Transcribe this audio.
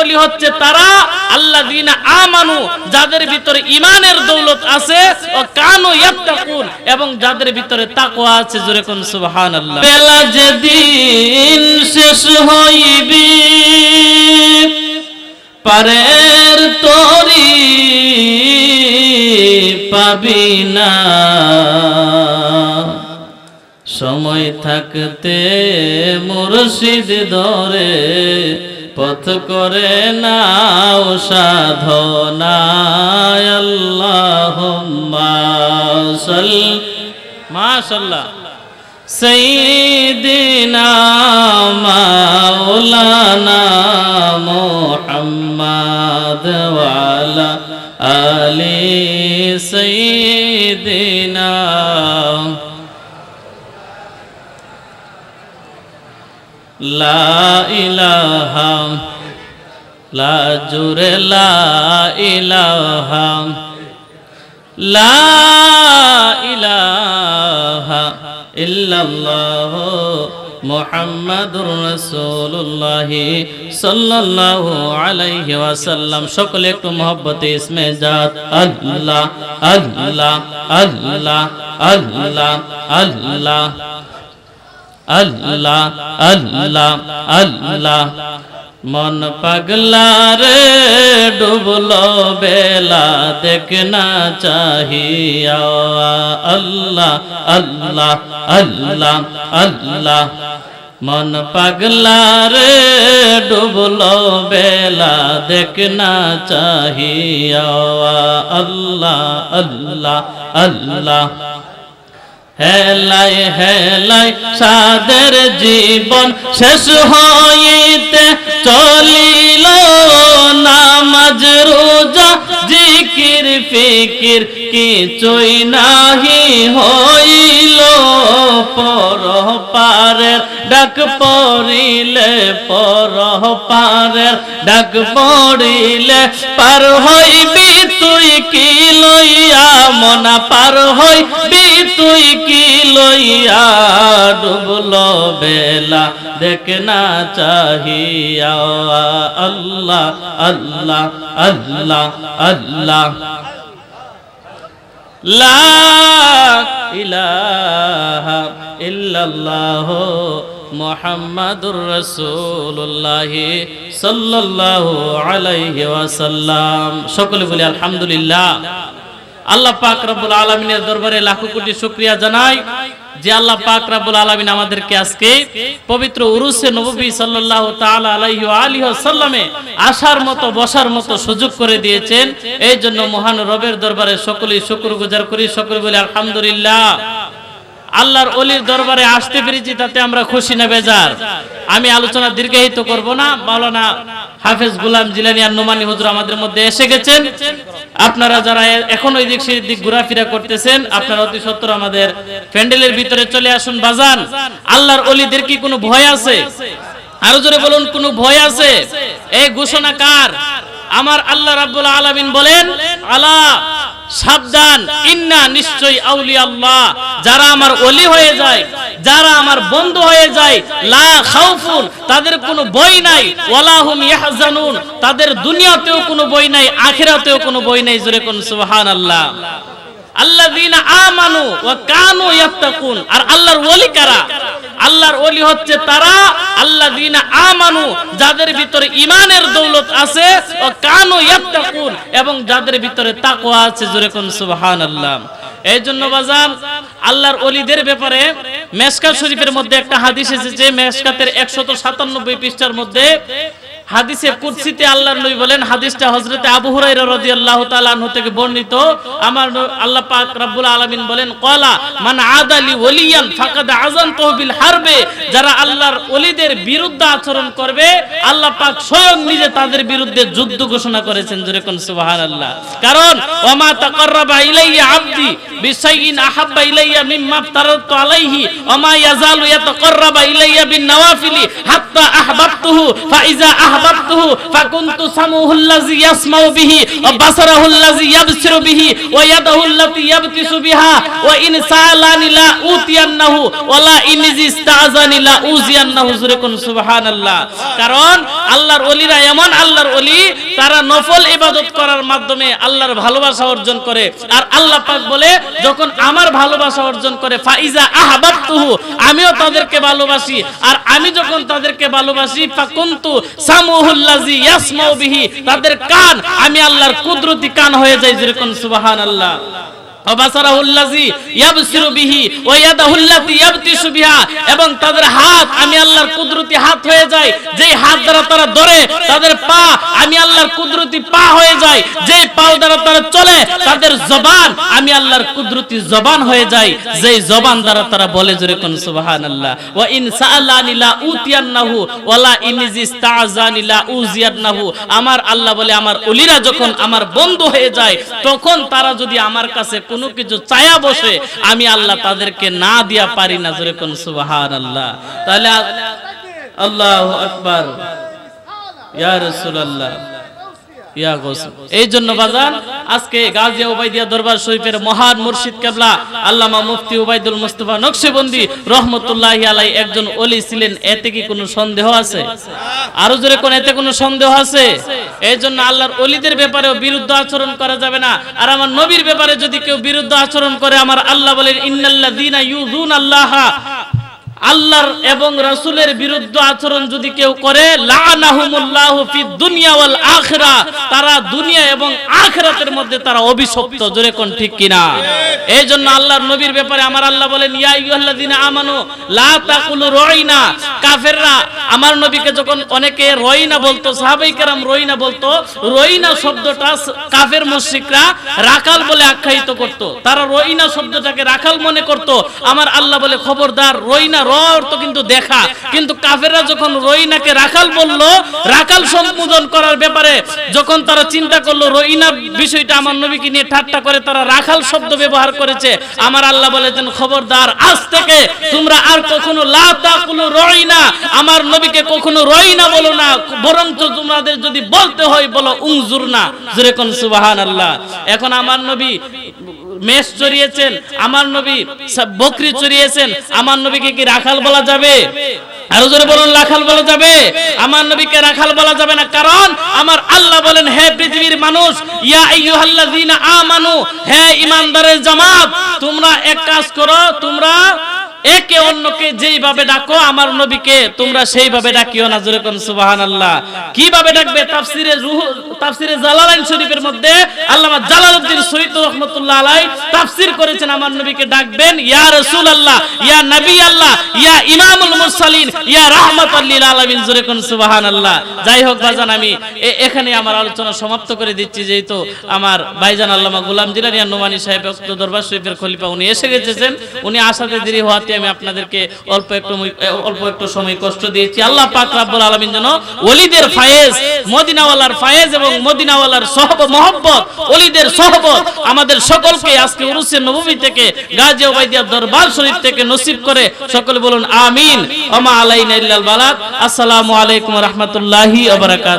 ওলি হচ্ছে তারা আল্লাযীনা আমানু, যাদের ভিতরে ঈমানের দৌলত আছে, ও কানু ইয়াত্তাকুন, এবং যাদের ভিতরে তাকওয়া আছে, জোরে কোন সুবহানাল্লাহ। বেলা যেদিন শেষ হইবি, পারের তরি পাবি না। সময় থাকতে মুর্শিদ ধরে পথ করে নাও সাধনায় আল্লাহ মাশাল্লাহ সঈদিনা মাওলানা মোহাম্মদ ওয়ালা আলী সঈদিনা লাহা লাজুরে লাহা লাহা ইল্লাল্লাহ মোহাম্মদুর রসুল্লাহ সাল্লাল্লাহু আলাইহি ওয়াসাল্লাম। সকলে একটু মহব্বতে, ইসমে জাত আল্লাহ আল্লাহ আল্লাহ আল্লাহ আল্লাহ আল্লাহ। আল্লাহ আল্লাহ মন পাগলা রে, ডুবলো বেলা দেখনা চাহিয়া। আল্লাহ আল্লাহ আল্লাহ আল্লাহ। মন পাগলা রে, ডুবলো বেলা দেখনা চাহিয়া। আল্লাহ আল্লাহ আল্লাহ। হেলাই হেলাই সাদের জীবন শেষ হইতে চলিল। নামাজ রোজা জিকির ফিকির কিছুই নাহি হইল ডাক পড়িলে পর পারের, ডাক পড়িলে পার হইবি তুই কি লইয়া, মনা পার হইবি তুই কি লইয়া, ডুবল বেলা দেখ না চাহিয়া, আল্লাহ আল্লাহ আল্লাহ আল্লাহ। লা ইলাহা ইল্লাল্লাহ মুহাম্মাদুর রাসূলুল্লাহ সাল্লাল্লাহু আলাইহি ওয়াসাল্লাম। সকলে বলি আলহামদুলিল্লাহ। আল্লাহ পাক রব্বুল আলামিনের দরবারে লাখো কোটি শুকরিয়া জানাই। যে আল্লাহ পাক রব্বুল আলামিন আমাদেরকে আজকে পবিত্র উরুসে নববী সাল্লাল্লাহু তাআলা আলাইহি ওয়া আলিহি ওয়াসাল্লামে আসার মতো, বসার মতো সুযোগ করে দিয়েছেন। এই জন্য মহান রবের দরবারে সকলেই শুকরগুজার করি, সকলে বলি আলহামদুলিল্লাহ। আল্লাহর অলির দরবারে আসতে পেরেছি, তাতে আমরা খুশি না, বেজার। আমি আলোচনা দীর্ঘায়িত করব না, মাওলানা হাফেজ গুলাম জিলানি আর নোমানি হুজুর আমাদের মধ্যে এসে গেছেন। আপনারা যারা এখন ওই দিক সেই দিক ঘোরাফেরা করতেছেন, আপনারা অতি সত্তর আমাদের প্যান্ডেলের ভিতরে চলে আসুন বাজান। আল্লাহর অলিদের কি কোনো ভয় আছে? আরও জোরে বলুন, কোনো ভয় আছে? এই ঘোষণা কার? আমার আল্লাহ রাব্বুল আলামিন বলেন, আলা সাবধান, ইন্না নিশ্চয় আউলি আল্লাহ যারা আমার অলি হয়ে যায়, যারা আমার বন্ধু হয়ে যায়, লা খাউফুন, তাদের কোনো বই নাই ওয়ালাহুম ইয়াহজানুন, তাদের দুনিয়াতেও কোনো বই নাই, আখিরাতেও কোনো বই নাই, জোরে কোন সুবহানাল্লাহ। আল্লাযীনা আমানু ওয়া কানু ইয়াত্তাকুন, আর আল্লাহর ওলি কারা? আল্লাহর ওলি হচ্ছে তারা আল্লাহ আমানু, যাদের ভিতরে ইমানের দৌলত আছে, ও কানু ইয়াত্তাকুন, এবং যাদের ভিতরে তাকওয়া আছে, জোরে কোন সুবহানাল্লাহ। এই জন্য বাজান, আল্লাহর অলিদের ব্যাপারে মেশকাত শরীফের মধ্যে একটা হাদিস এসেছে, মেশকাতের 197 পৃষ্ঠার মধ্যে হাদিসে কুদসিতে আল্লাহর নবী বলেন, হাদিসটা হযরতে আবু হুরায়রা রাদিয়াল্লাহু তাআলা আনহু থেকে বর্ণিত। আমার আল্লাহ পাক রব্বুল আলামিন বলেন, ক্বালা, মান আদালি ওলিয়ান ফাকাদ আযানতুহু বিল হারবে যারা আল্লাহর ওলিদের বিরুদ্ধে আচরণ করবে, আল্লাহ পাক স্বয়ং নিজে তাদের বিরুদ্ধে যুদ্ধ ঘোষণা করেছেন জোরে কোন সুবহানাল্লাহ। কারণ, ওমা তাকাররাবা ইলাইয়া আবদি বিশাইইন আহাব্বা ইলাইয়া মিম্মা তারাতু আলাইহি ওমা ইয়াজালু ইয়াতাকাররাবা ইলাইয়া বিন নওয়াফিলি হাত্তা আহবাবতুহু ফাইজা কারণ আল্লাহর ওলিরা এমন আল্লাহর ওলি, তারা নফল ইবাদত করার মাধ্যমে আল্লাহর ভালোবাসা অর্জন করে। আর আল্লাহ পাক বলে, যখন আমার ভালোবাসা অর্জন করে, ফাইজা আহবাবতুহু আমিও তাদেরকে ভালোবাসি। আর আমি যখন তাদেরকে ভালোবাসি, ফাকুনতু তাদের কান আমি আল্লাহর কুদরতি কান হয়ে যাই যেরকম সুবহানাল্লাহ। এবং তাদের হাত, আমি আল্লাহর কুদরতি হাত হয়ে যায়। হাত দ্বারা তারা ধরে, তাদের পা, আমি আল্লাহর কুদরতি পা হয়ে যায়। পাও দ্বারা তারা চলে, তাদের জবান, আমি আল্লাহর কুদরতি জবান হয়ে যায়। জবান দ্বারা তারা বলে, জোরে কোন আমার আল্লাহ বলে, আমার ওলিরা যখন আমার বন্ধু হয়ে যায়, তখন তারা যদি আমার কাছে কোনো কিছু চায়া বসে আমি আল্লাহ তাদেরকে না দিয়া পারি না, জোরে কোন সুবাহান আল্লাহ তাহলে আল্লাহ আকবর আকবার। ইয়া রাসূলুল্লাহ। এতে কি কোনো সন্দেহ আছে? আরও জোরে কোন, এতে কোনো সন্দেহ আছে? এই জন্য অলিদের ব্যাপারেও বিরুদ্ধ আচরণ করা যাবে না। আর আমার নবীর ব্যাপারে যদি কেউ বিরুদ্ধ আচরণ করে, আমার আল্লাহ বলেন আল্লাহর এবং রাসূলের বিরুদ্ধ আচরণ যদি কেউ করে আখিরা, তারা দুনিয়া এবং আখরাতের মধ্যে তারা অভিশপ্ত। জোরে কোন ঠিক কিনা? এই জন্য আল্লাহর নবীর ব্যাপারে আমার আল্লাহ বলেন, ইয়া আমানু, লা তাকুলু রাইনা। কাফেররা আমার নবীকে যখন অনেকে রইনা বলতো, সাহাবাই কেরাম রইনা বলতো, রইনা শব্দটা কাফের মুশরিকরা রাকাল বলে আখ্যায়িত করত। তারা রইনা শব্দটাকে রাখাল মনে করত। আমার আল্লাহ বলে, খবরদার, রইনা র অর্থ কিন্তু দেখা। কিন্তু কাফেররা যখন রইনাকে রাখাল বলল, রাখাল সম্বোধন করার ব্যাপারে যখন তারা চিন্তা করল রইনা বিষয়টা আমার নবীকে নিয়ে ঠাট্টা করে তারা রাখাল শব্দ ব্যবহার করেছে, আমার আল্লাহ বলেছেন, খবরদার, আজ থেকে তোমরা আর কখনো লা তাকুলু রইনা। আমার নবীকে কখনো রইনা বলো না, বরঞ্চ তোমাদের যদি বলতে হয়, বলো উংজুর না জোরে কোন সুবহানাল্লাহ। এখন আমার নবী মেষ চড়িয়েছেন, আমার নবী বকরি চড়িয়েছেন, আমার নবীকে কি রাখাল বলা যাবে? আরও জোরে বলুন, রাখাল বলা যাবে? আমার নবীকে রাখাল বলা যাবে না, কারণ আমার আল্লাহ বলেন, হে পৃথিবীর মানুষ, ইয়া আমানু, হে ইমানদারের জামাত, তোমরা এক কাজ করো, তোমরা একে অন্যকে যেইভাবে ডাকো, আমার নবীকে তোমরা সেইভাবে ডাকিও না কীভাবে ডাকবে? তাফসিরে রুহ, তাফসিরে জালালাইন শরীফের মধ্যে আল্লামা জালালউদ্দিন সৈয়দ আলাই তাফসির করেছেন, আমার নবীকে ডাকবেন, ইয়া ইয়া নবী আল্লাহ ইয়া ইমামুল মুরসালিন, ইয়া লিল আলামিন যাই হোক আমি এখানে আমার আলোচনা সমাপ্ত করে দিচ্ছি, যেহেতু আমার ভাইজান আল্লামা গোলাম জিলানী নোমানী সাহেব উক্ত দরবার শরীফের খলিফা, উনি এসে গেছেন, উনি আসাতে দেরি হওয়াতে আমি আপনাদেরকে অল্প একটু অল্প একটু সময় কষ্ট দিয়েছি। আল্লাহ পাক রাব্বুল আলামিন যেন ওলিদের ফায়েজ, মদিনাওয়ালার ফায়েজ এবং মদিনাওয়ালার সহব মহব্বত, ওলিদের সহবত আমাদের সকলকে আজকে উরুসে নববী থেকে গাজী ওবাইদিয়া দরবার শরীফ থেকে নসিব করে সকলে বলুন, আমিন। ওমা আলাইনা ইল্লাল বালাদ। আসসালামু আলাইকুম রাহমাতুল্লাহি ওয়া বারাকাতুহু